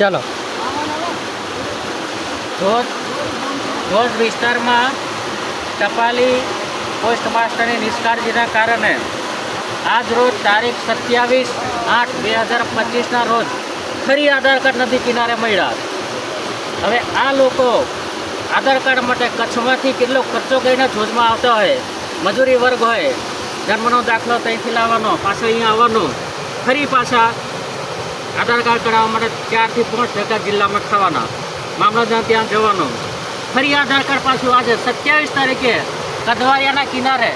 ચાલો. ધોધ ધોધ વિસ્તારમાં ટપાલી પોસ્ટ માસ્ટરની નિષ્કાળજીના કારણે આજ રોજ તારીખ સત્યાવીસ આઠ બે હજાર પચીસના રોજ ફરી આધાર કાર્ડ નદી કિનારે મળ્યા. હવે આ લોકો આધાર કાર્ડ માટે કચ્છમાંથી કેટલો ખર્ચો કરીને ધોધમાં આવતા હોય, મજૂરી વર્ગ હોય જન્મનો દાખલો ત્યાંથી લાવવાનો, પાછો અહીંયા આવવાનો, ફરી પાછા આધાર કાર્ડ કઢાવવા માટે ચારથી પાંચ ટકા જિલ્લામાં થવાના મામલતદાર ત્યાં જવાનો. ફરી આધાર કાર્ડ પાછું આજે સત્યાવીસ તારીખે કદવારિયાના કિનારે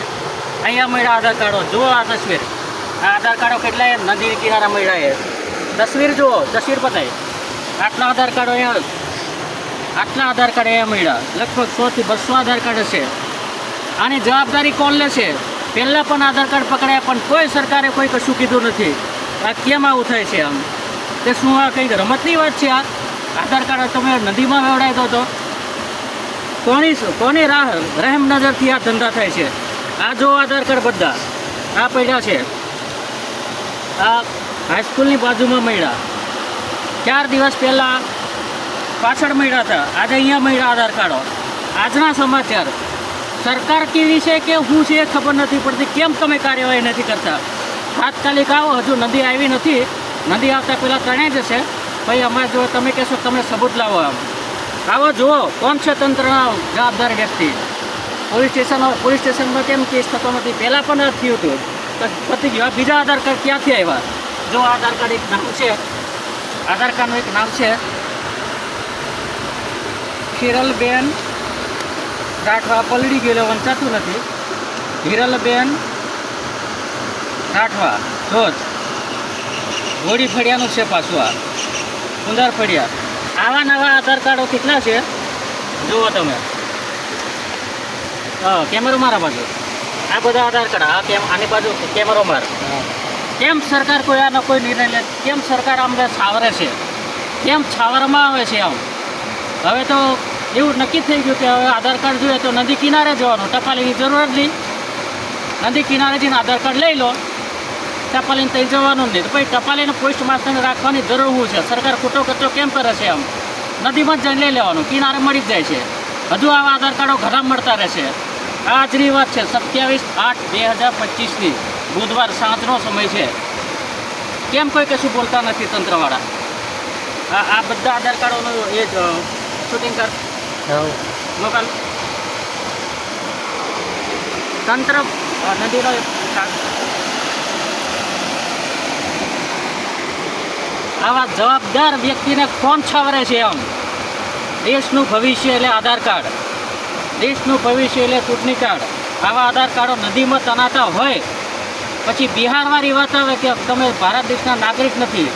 અહીંયા મળ્યા આધાર કાર્ડો. જુઓ આ તસવીર. આ આધાર કાર્ડો કેટલાય નદી કિનારા મળ્યા એ તસવીર જુઓ, તસવીર બતાવી. આટલા આધાર કાર્ડો અહીંયા આટલા આધાર કાર્ડ અહીંયા મળ્યા. લગભગ સોથી બસો આધાર કાર્ડ હશે. આની જવાબદારી કોણ લેશે પહેલાં પણ આધાર કાર્ડ પકડાયા, પણ કોઈ સરકારે કોઈ કશું કીધું નથી. આ કેમ આવું થાય છે આમ? તે શું આ કંઈક રમતની વાત છે આ? આધાર કાર્ડ તમે નદીમાં વેવડાવી દો તો. કોની કોની રાહ, રહેમ નજરથી આ ધંધા થાય છે? આ જો આધાર કાર્ડ બધા, આ પડ્યા છે. આ હાઈસ્કૂલની બાજુમાં મળ્યા. ચાર દિવસ પહેલાં પાછળ મળ્યા હતા. આજે અહીંયા મળ્યા આધાર કાર્ડો. આજના સમાચાર. સરકાર કેવી છે કે શું છે એ ખબર નથી પડતી. કેમ તમે કાર્યવાહી નથી કરતા? તાત્કાલિક આવો, હજુ નદી આવી નથી. નદી આવતા પહેલાં તણાઈ જશે ભાઈ, અમારે જો તમે કહેશો તમે સબૂત લાવો એમ. આવો, જુઓ, કોણ છે તંત્રના જવાબદાર વ્યક્તિ? પોલીસ સ્ટેશન, પોલીસ સ્ટેશનમાં કેમ કેસ થતો નથી? પહેલાં પણ આ થયું હતું. તો પતી ગયું. બીજા આધાર કાર્ડ ક્યાંથી આવ્યા? જો આધાર કાર્ડ એક નામ છે, આધાર કાર્ડનું એક નામ છે, હિરલબેન રાઠવા પલડી ગયેલો વંચાતું નથી. હિરલબેન રાઠવા ધોધ ઘોડી ફળિયાનું છે પાછું આ. કુંદર ફળિયા. આવા નવા આધાર કાર્ડો કેટલા છે? જુઓ તમે. હા કેમેરો મારા બાજુ. આ બધા આધાર કાર્ડ આ કેમ આની બાજુ કેમેરો માર. કેમ સરકાર કોઈ આનો કોઈ નિર્ણય લે? કેમ સરકાર અમને છાવરે છે? કેમ છાવરમાં આવે છે આમ? હવે તો એવું નક્કી થઈ ગયું કે હવે આધાર કાર્ડ જોઈએ તો નદી કિનારે જવાનું. ટપાલીની જરૂર જ નહીં. નદી કિનારે જઈને આધાર કાર્ડ લઈ લો. ટપાલીને થઈ જવાનું નહીં. તો પછી ટપાલીને પોસ્ટ માસ્ટરને રાખવાની જરૂર શું છે? સરકાર ખોટો કચરો કેમ કરે છે આમ? નદીમાં જ લઈ લેવાનું. કિનારે મળી જ જાય છે. હજુ આવા આધાર કાર્ડો ઘણા મળતા રહેશે આજની વાત છે સત્યાવીસ આઠ બે હજાર પચીસની. બુધવાર સાંજનો સમય છે. કેમ કોઈ કશું બોલતા નથી તંત્રવાળા? આ આ બધા આધાર કાર્ડોનું એ જ શૂટિંગ કર લોકલ. તંત્ર નદીનો આવા જવાબદાર વ્યક્તિને કોણ છાવરે છે આમ દેશનું ભવિષ્ય એટલે આધાર કાર્ડ. દેશનું ભવિષ્ય એટલે ચૂંટણી કાર્ડ. આવા આધાર કાર્ડો નદીમાં તનાતા હોય, પછી બિહારમાં વાત આવે કે તમે ભારત દેશના નાગરિક નથી,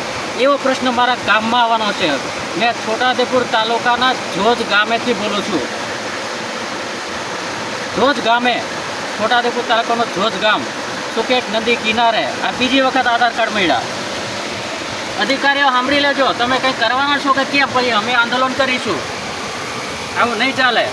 એવો પ્રશ્ન મારા ગામમાં આવવાનો છે. મેં છોટાદેપુર તાલુકાના જોજ ગામેથી બોલું છું. જોજ ગામે છોટાદેપુર તાલુકાનો જોજ ગામ સુકેટ નદી કિનારે આ બીજી વખત આધાર કાર્ડ મળ્યા. અધિકારીઓ સાંભળી લેજો. તમે કંઈ કરવાના છો કે ક્યાં પછી અમે આંદોલન કરીશું. આવું નહીં ચાલે.